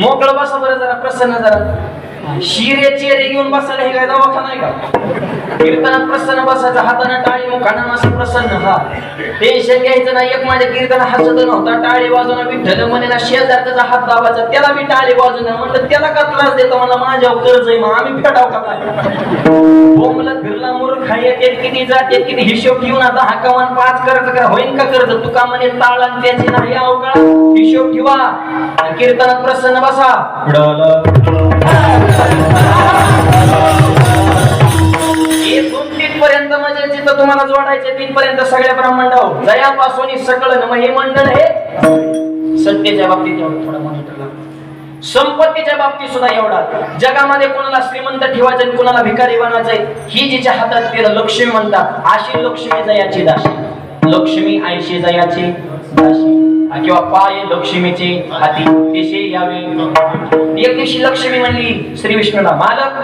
मोकळं बसा बरं जरा प्रसन्न जरा. शिरे चेहरे घेऊन बसायला हे काय दवाखाना आहे का? कीर्तनात प्रसन्न बसायचं हाताने टाळी मुखानं असं प्रसन्न हा. टेन्शन घ्यायचं नाही. एक माझ्या कीर्तन हसत नव्हता. टाळी वाजवणं विठ्ठल म्हणे ना शेजार त्याचा हात दाबायचा त्याला मी टाळी वाजवणं म्हणलं त्याला का त्रास देतो? मला माझ्यावर कर्ज आहे मग आम्ही फेडाव का काय बोंबलत फिरला मूर्ख येते किती जाते किती हिशोब ठेवून आता हकामान पाच कर्ज करा. होईन का कर्ज? तुका म्हणे ताळा आणि त्याची नाही अवकाळ हिशोब ठेवा. कीर्तनात प्रसन्न बसा. पर्यंत तुम्हाला जोडायचे तिथपर्यंत सगळ्या ब्रह्मांडावर. जयापासून सकळ मग हे मंडळ हे सत्तेच्या बाबतीत एवढं थोडं मॉनिटर संपत्तीच्या बाबतीत सुद्धा एवढा. जगामध्ये कोणाला श्रीमंत ठेवायचं आणि कोणाला भिकारी बनायचंय ही जिच्या हातात तिला लक्ष्मी म्हणतात. अशी लक्ष्मी जयाची दाशी. लक्ष्मी ऐशी जयाची दाशी. किंवा पाय लक्ष्मीचे हाती. दिशे यावे. एक दिवशी लक्ष्मी म्हणली श्री विष्णूला मालक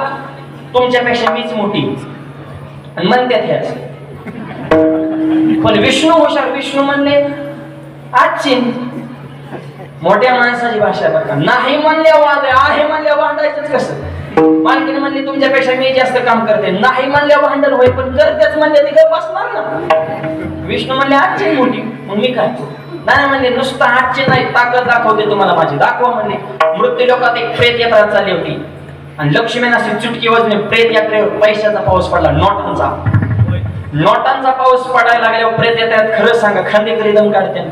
तुमच्यापेक्षा मीच मोठी. आणि म्हणतात ह्याच. पण विष्णू हुशार विष्णू म्हणले आजची मोठ्या माणसाची भाषा बरं का. नाही म्हणल्या वाद आहे म्हणल्या भांडायचंच कसं? मालकीने म्हणली तुमच्यापेक्षा मी जास्त काम करते. नाही म्हणल्या भांडण होईल पण करतेच म्हणले ते काय बसणार ना. विष्णू म्हणले आजची मोठी मग मी काय नाही म्हणले नुसतं आजची नाही ताकद दाखवते तुम्हाला माझी. दाखवा म्हणले मृत्यू लोकात एक प्रेत यात्रा चालली होती. आणि लक्ष्मीने चुटकी वजने प्रेत यात्रेवर पैशाचा पाऊस पडला नोटांचा. नोटांचा पाऊस पडायला लागल्यावर प्रेत येतात खरं सांगा खांदेकरी दम काढते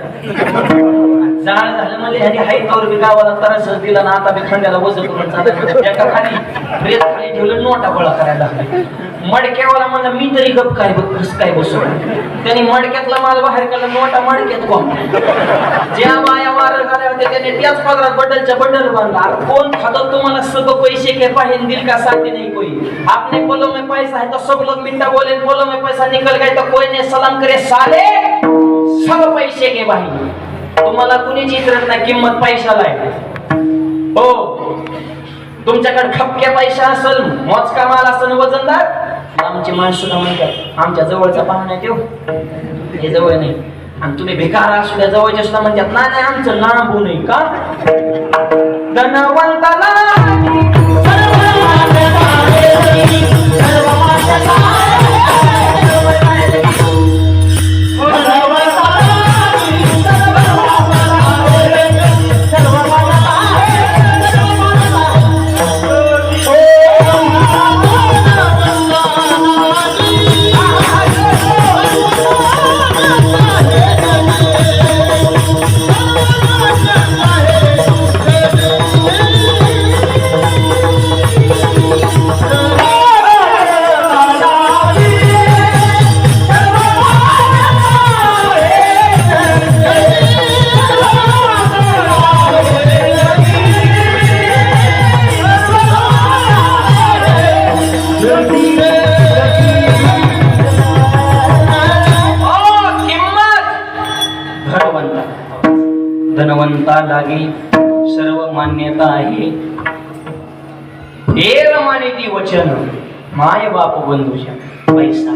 जाळ झालं म्हणजे ह्यानी हाईट तवर बी गावाला त्रास दिला ना आता बी खांद्याला वजन करून चालत एका खाली प्रेत खाली ठेवलं नोटा गोळा करायला लागले मडक्यावाला म्हणलं मी तरी गप काय बघ काय बसू त्यांनी मडक्यातला माल बाहेर काढला मोठा मडक्यात कोण? ज्या बाया वारं घाल्या होत्या त्याने त्याच पदरात बंडलच्या बंडल बांधला. कोण खादल तुम्हाला सगळं पैसे के पाहिजे दिल का साथी नाही कोई? आपने पलों में पैसा है तो सब लोग मिंटा बोले पलों में पैसा निकल गए तो कोई ने सलाम करे साले सब पैसे के भाई तुम्हाला कुणीच इतरत नाही किंमत पैशाला आहे. हो तुमच्याकडे खपक्या पैसा असेल मोजका माल असेल वजनदार आमची माणसं सुद्धा म्हणतात आमच्या जवळचा पाहुणा आहे हे जवळ नाही. आणि तुम्ही भिकार असू द्या जवळच्या सुद्धा म्हणतात नाही नाही आमचं लांब होऊ नये. का? धनवंताला पैसा.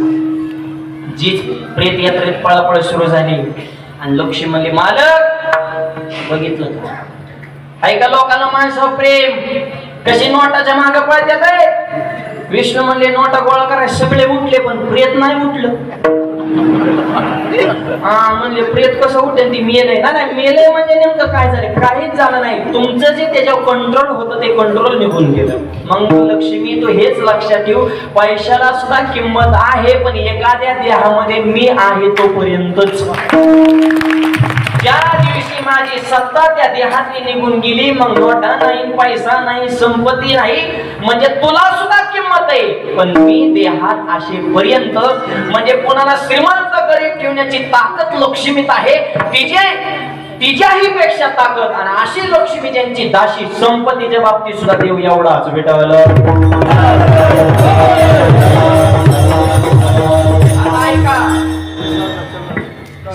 जीच प्रेत यात्रेत पळापळ सुरू झाली. आणि लक्ष्मी म्हणले मालक बघितलं का? ऐका लोकांना माणसावर प्रेम? कशी नोटाच्या माग पळत्यात आहे विष्णू म्हणले नोटा गोळा करा सगळे उठले पण प्रेत नाही उठलं. हा म्हणजे प्रेत कसं उठेल ती मेलय ना? नाही मेलय म्हणजे नेमकं काय झालं? काहीच झालं नाही. तुमचं जे त्याच्यावर कंट्रोल होतं ते कंट्रोल निघून गेलं. मग लक्ष्मी तो हेच लक्षात ठेव. पैशाला सुद्धा किंमत आहे पण एखाद्या देहामध्ये मी आहे तोपर्यंतच. ज्या दिवशी माझी सत्ता त्या देहातली निघून गेली मग नोटा नाही पैसा नाही संपत्ती नाही म्हणजे तुला सुद्धा किंमत आहे. पण मी देहात असेपर्यंत म्हणजे कोणाला श्रीमंत गरीब ठेवण्याची ताकद लक्ष्मीत आहे तिचे तिच्याही पेक्षा ताकद. आणि अशी लक्ष्मी ज्यांची दाशी संपत्तीच्या बाबतीत सुद्धा देव एवढाच भेटावलं.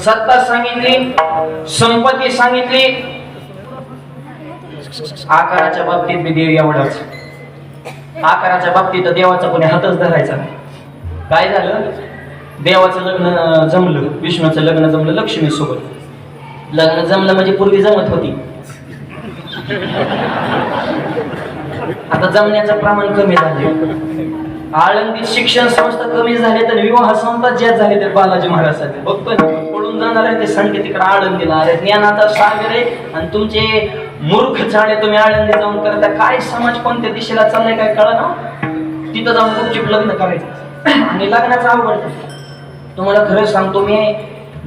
सत्ता सांगितली संपत्ती सांगितली. आकाराच्या बाबतीत बी देव एवढाच. आकाराच्या बाबतीत देवाचा कोणी हातच धरायचा नाही. काय झालं? देवाचं लग्न जमलं. विष्णूचं लग्न जमलं लक्ष्मी सोबत लग्न जमलं म्हणजे पूर्वी जमत होती. आता जमण्याचं प्रमाण कमी झालं आळंदीत शिक्षण संस्था कमी झाले तर विवाह संस्था ज्या झाले तर बालाजी महाराज बघतोय पळून जाणार आहे ते सांगते तिकडे आळंदीला. अरे ज्ञानाचा सागर आहे आणि तुमचे मूर्ख झाले तुम्ही आळंदी जाऊन करता. काय समाज कोणत्या दिशेला चाललाय काय कळा ना तिथं जाऊन तुमचे लग्न करायचं. आणि लग्नाचं अवघड तुम्हाला खरं सांगतो मी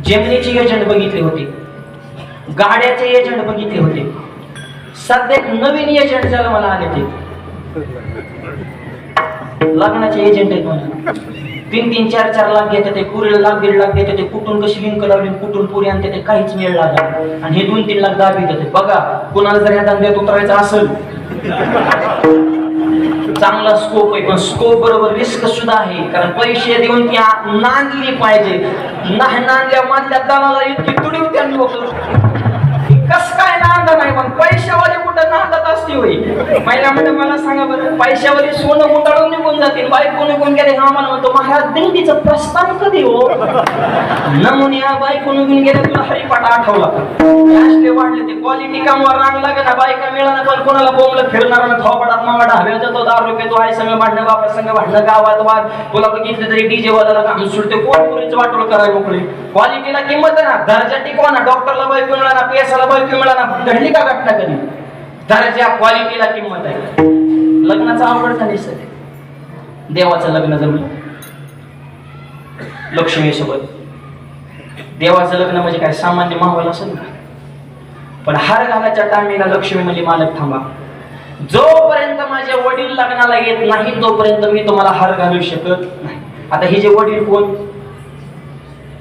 जेमिनीचे एजंट बघितले होते. गाड्याचे एजंट बघितले होते. सध्या एक नवीन एजंट ज्याला मला आले ते. लग्नाचे एजंट आहेत मला तीन तीन चार चार लाख घेते ते पुरीला लाख दीड लाख देते ते कुठून कशी लिंक लावली कुठून पुरी आणते ते काहीच वेळ लागला आणि हे दोन तीन लाख दाबी देते बघा कुणाला जर या धंद्यात उतरायचं असेल चांगला स्कोप आहे पण स्कोप बरोबर रिस्क सुद्धा आहे कारण पैसे देऊन ती नांदली पाहिजे नाही नांदल्या मधल्या दलाला इतकी तुडीव त्यांनी कुठं नाही पण पैशावाले कुठं नांदत असते होई महिला म्हणजे मला सांगा बरं पैशावाले सोनं गुंडाळून निघून जातील बायको निघून गेले हा मला म्हणतो महाराज दिंडीचं प्रस्थान कधी हो? नमुन्या बायको निघून गेले तुला हरिपाठ आठवला असले वाढले ते क्वालिटी कामवर रांग लागे ना बायका मिळाला पण कोणाला बोंबलं फिरणार ना थोपाडात मावाडा हवे जातो दारू रुपये तो आई संग भांडणं बापा संग भांडणं गावात वाद. तुला बघितलं तरी डीजे वाजायला काम सुटते. कोण पुरीचं वाटोळ करायला मोकळी? क्वालिटीला किंमत आहे ना? दर्जा टिकवा ना डॉक्टरला बायको मिळाला पेसाला बायको मिळाला घडली का घटना कधी? दर्जा क्वालिटीला किंमत आहे. लग्नाचा आवड झाली सध्या? देवाचं लग्न जमलं लक्ष्मीसोबत. देवाचं लग्न म्हणजे काय? सामान्य माहोल असेल का पण हार घालायच्या टायमिंगला लक्ष्मी म्हणजे मालक थांबा. जोपर्यंत माझे वडील लग्नाला येत नाही तोपर्यंत मी तुम्हाला हार घालू शकत नाही. आता हे जे वडील कोण?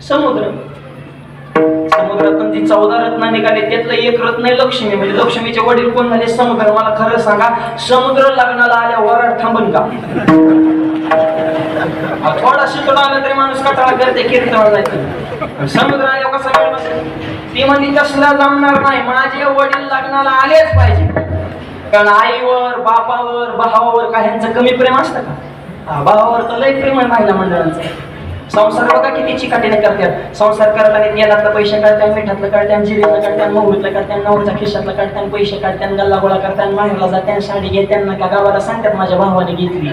समुद्र. समुद्रातून जी चौदा रत्न निघाले त्यातलं एक रत्न आहे लक्ष्मी. म्हणजे लक्ष्मीचे वडील कोण झाले? समुद्र. मला खरं सांगा समुद्र लग्नाला आल्या वराड थांबन का? थोडा शिकून आला तरी माणूस कटाळा करते कीर्तन समुद्र आल्या कसा ती म्हणजे तसला जमणार नाही माझे वडील लग्नाला आलेच पाहिजे. कारण आईवर बापावर भावावर काहींचं ह्यांचं कमी प्रेम असतं का? भावावर तर लय प्रेम आहे महिला मंडळांचं. संसार बघा किती चिकाटीने करतात. संसार करताना तेलातलं पैसे काढतात मिठातलं काढतात जिरेतलं काढतात मोहरीतलं काढतात नवऱ्याच्या खिशातलं काढतात पैसे काढतात गल्ला गोळा करतात माहेरला जातात साडी घेतात ना का गावाला सांगतात माझ्या भावाने घेतली.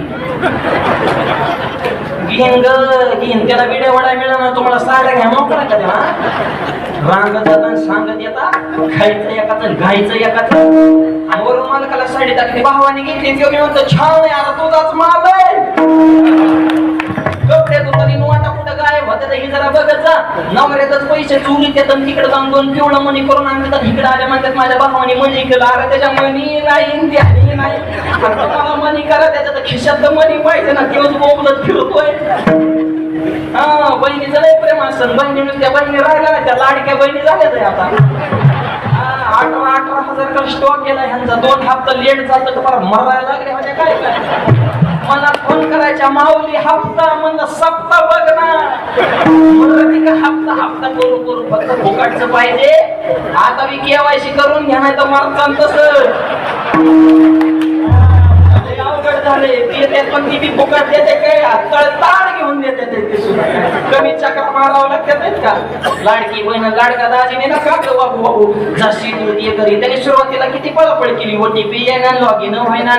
घेन ग घेन त्याला विड्या वडा मिळाला तुम्हाला साड्या घ्या मोकळा का तेव्हा रांगत जाता सांगत येता खायचं एकाच घायचं एकाच. आणि वरून मालकाला साडी टाकली भावाने घेतली तो मी म्हणतो छान आहे आता तुझाच माल आहे. कपडे दुकानी वाटा कुठं गायब होते ही जरा बघत जा. नवऱ्यातच पैसे चोरी देतात तर तिकडे जाऊन दोन पिवळं मनी करून आणतात इकडे आल्या म्हणतात माझ्या भावाने मनी केलं. अरे त्याच्या मनी नाही त्याने नाही. आता मनी करा त्याच्या खिशात मनी पाहिजे ना तेव्हाच बोबलत फिरतोय. हा बहिणीचं लय प्रेम असतं. बहिणी त्या बहिणी राहिल्या ना त्या लाडक्या बहिणी झाल्याच आहे आता. अठरा अठरा हजार का स्टॉक केला ह्यांचा दोन हप्ता लेट झालं तर फार मरायला लागले म्हणजे काय? मला फोन करायच्या माऊली हप्ता म्हणलं सप्ता बघ ना. का हप्ता हप्ता करू करू फक्त फुकटचं पाहिजे. आता मी केवायसी करून घ्या नाही तर मारचाल तसं. झाले ते पण ती बी फुकट देते काय तळताड घेऊन देते ते सुद्धा कमी चक्र मारावं लागतात का? लाडकी बहीण लाडका दाजीने ना का गं बाबू बाबू जशी होती घरी त्याने सुरुवातीला किती पळापळ केली ओटीपी येणार लॉग इन व्हायना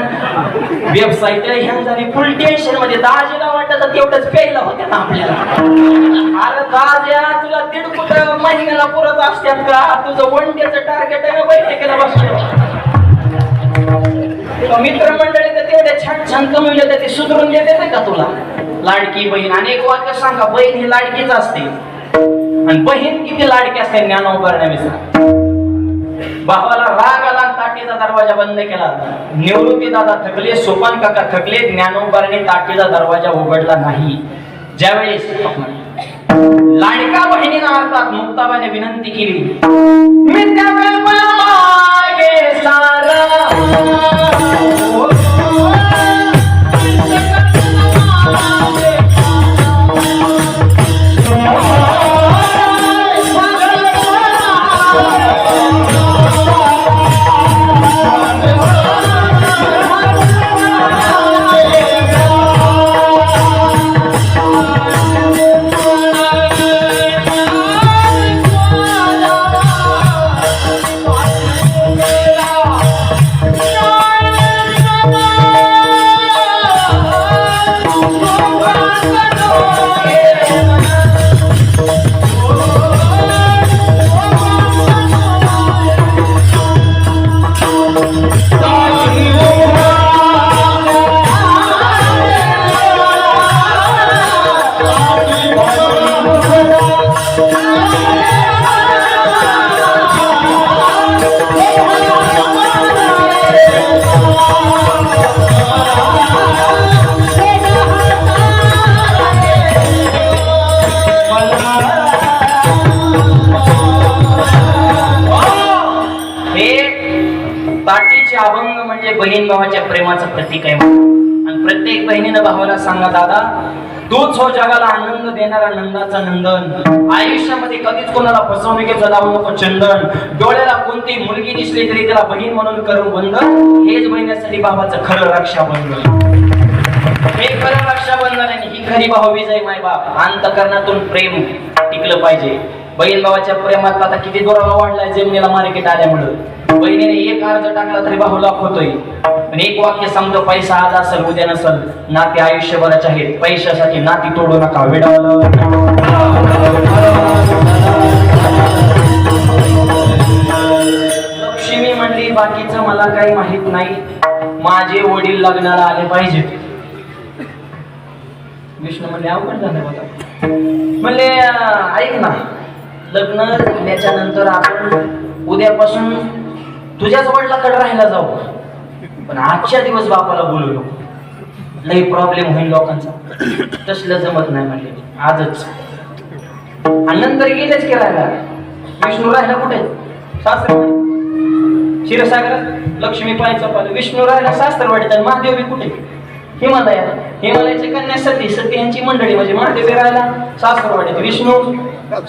वेबसाईट ह्या झाली फुल टेन्शनमध्ये. दाजीला वाटत तेवढंच प्यायला होत्या ना आपल्याला. अरे दाज्या तुला दीड फुट महिन्याला पुरत असतात का? तुझं वन डेचं टार्गेट आहे ना बैठकीला बसलं मित्रमंडळी एवढे छान छान कमविले तर ते सुधरून देते नाही का तुला? लाडकी बहीण. आणि एक वाक्य सांगा बहीण ही लाडकीच असते. आणि बहीण किती लाडकी असते ज्ञान उभारण्याविषयी भावाला राग आला ताटीचा दरवाजा बंद केला. निवृत्ती दादा थकले सोपान काका थकले ज्ञान ताटीचा दरवाजा उघडला नाही. ज्यावेळेस लाडका बहिणीला अर्थात मुक्ताबाने विनंती केली मी त्यावेळेस म्हणजे बहीण भावाच्या प्रेमाचं प्रतीक आहे. प्रत्येक बहिणीनं भावाला सांगा दादा तूच हो जगाला आनंद देणारा नंदाचा नंदन. आयुष्यामध्ये कधीच कोणाला फसवणुकीचं लावू नको चंदन. डोळ्याला कोणती मुलगी दिसली तरी त्याला बहीण म्हणून करून बंधन हेच बहिण्यासाठी बाबाचं खरं रक्षाबंधन. हे खरं रक्षाबंधन आणि ही खरी भाऊ विजय माय बाप. अंतकरणातून प्रेम टिकलं पाहिजे. बहीण भावाच्या प्रेमात आता किती दुरावा वाढलाय जमिनीला मार्केट आल्यामुळं. बहिणीने एक अर्ज टाकला तरी भाऊ लाख होतोय. पण एक वाक्य सांगतो पैसा आज असेल उद्या नसल नाते आयुष्यभराचे आहेत. पैशासाठी नाती तोडू नका. लक्ष्मी म्हणली बाकीचं मला काही माहीत नाही. माझे वडील लग्नाला आले पाहिजेत. विष्णू म्हणले अवघड झालं बघा म्हणले ऐक ना. लग्न झाल्याच्यानंतर आपण उद्यापासून तुझ्याच वडिलाकडे राहायला जाऊ. पण आजच्या दिवस बापाला बोलू नको. लई प्रॉब्लेम होईल लोकांचा. तसलं जमत नाही म्हणले आजच. आणि नंतर गेलेच की राहिला विष्णू राहिला कुठे? शास्त्र क्षीरसागर लक्ष्मी पायचा पाहिजे विष्णू राहिला सासरवाडीत आणि महादेवी कुठे? हिमालया. हिमालयाची कन्या सती सती यांची मंडळी म्हणजे महादेव फिरायला राहिला सासरवाडीत विष्णू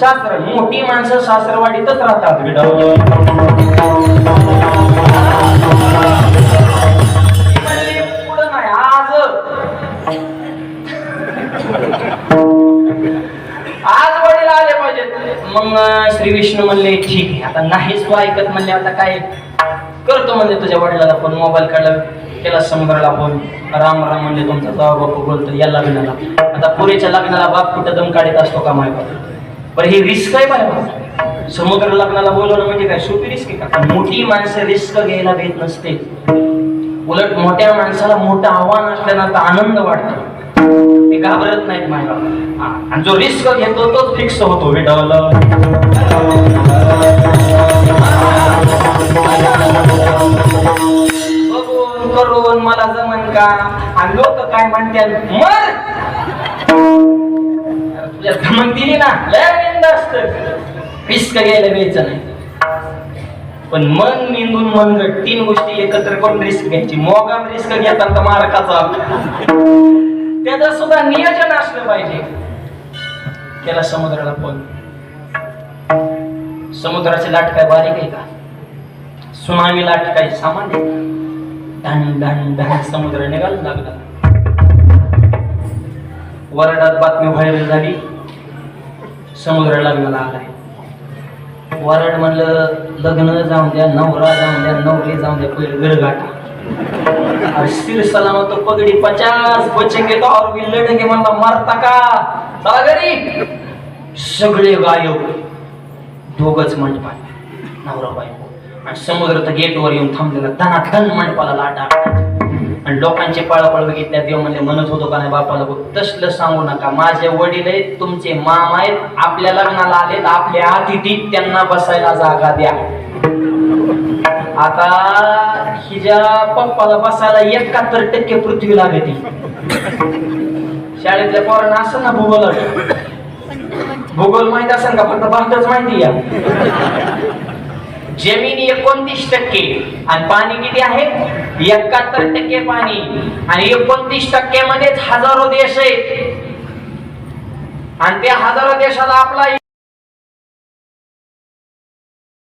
सासर मोठी माणसं सासरवाडीतच राहतात. पुढं नाही आज आज वडील आले पाहिजेत. मग श्री विष्णू म्हणले ठीक आहे आता नाहीच तू ऐकत. म्हणले आता काय करतो? म्हणजे तुझ्या वडिलाला फोन मोबाईल काढला. केला समुद्राला फोन. राम राम म्हणजे तुमचा जावा बापू बोलतो या लग्नाला आता पुरेच्या लग्नाला बाप कुठं दम काढत असतो का माय पण ही रिस्क आहे बाबा समुद्र लग्नाला बोलवणं म्हणजे काय? सोपी रिस्क आहे का? मोठी माणसं रिस्क घ्यायला भेट नसते. उलट मोठ्या माणसाला मोठं आव्हान असल्यानंतर आनंद वाटतो ते घाबरत नाहीत माझ्या आणि जो रिस्क घेतो तोच फिक्स होतो. विडवलं करून मला जमन का? आणि लोक काय म्हणतात मर! तुझ्या धमक दिली ना? लय निंद असत. रिस्क घ्यायला द्यायचं नाही. पण मन निंदून मनगट तीन गोष्टी एकत्र करून रिस्क घ्यायची मोगाम रिस्क घेताना मारकाचा त्याचं सुद्धा नियोजन असलं पाहिजे. त्याला समुद्राला पण समुद्राची लाट काय बारीक आहे का? सुनामी लाट काय सामान्य आहे का? ढण समुद्र निघायला लागला. वरडात बातमी व्हायरल झाली. समुद्र लग्नाला आलाय. वरड म्हणलं लग्न जाऊन द्या नवरा जाऊन द्या नवरी जाऊन द्या पहिले विरघाटा. अरे सिर सलामत तो पगड़ी पचास बचेंगे तो और भी लढेंगे म्हणला मरता का? चला घरी. सगळे गायब. दोघच मंडपात. नवरा बाई आणि समुद्र तर गेटवर येऊन थांबलेला धनाधन मंडपाला लाटा. आणि लोकांचे पळापळ बघितल्या देव म्हणजे म्हणत होतो का नाही बापाला तसलं सांगू नका. माझे वडील आहेत तुमचे मामा आहेत आपल्या लग्नाला आलेत आपल्या अतिथी त्यांना बसायला जागा द्या. आता हिच्या पप्पाला बसायला एकाहत्तर टक्के पृथ्वी लागते. शाळेतल्या पोरांना असं ना भूगोल. भूगोल माहीत असेल का? फक्त भारतच माहिती या जमीन एकोणतीस टक्के. आणि पाणी किती आहे? एकाहत्तर टक्के पाणी. आणि एकोणतीस टक्के मध्येच हजारो देश आहेत. आणि त्या हजारो देशाला आपला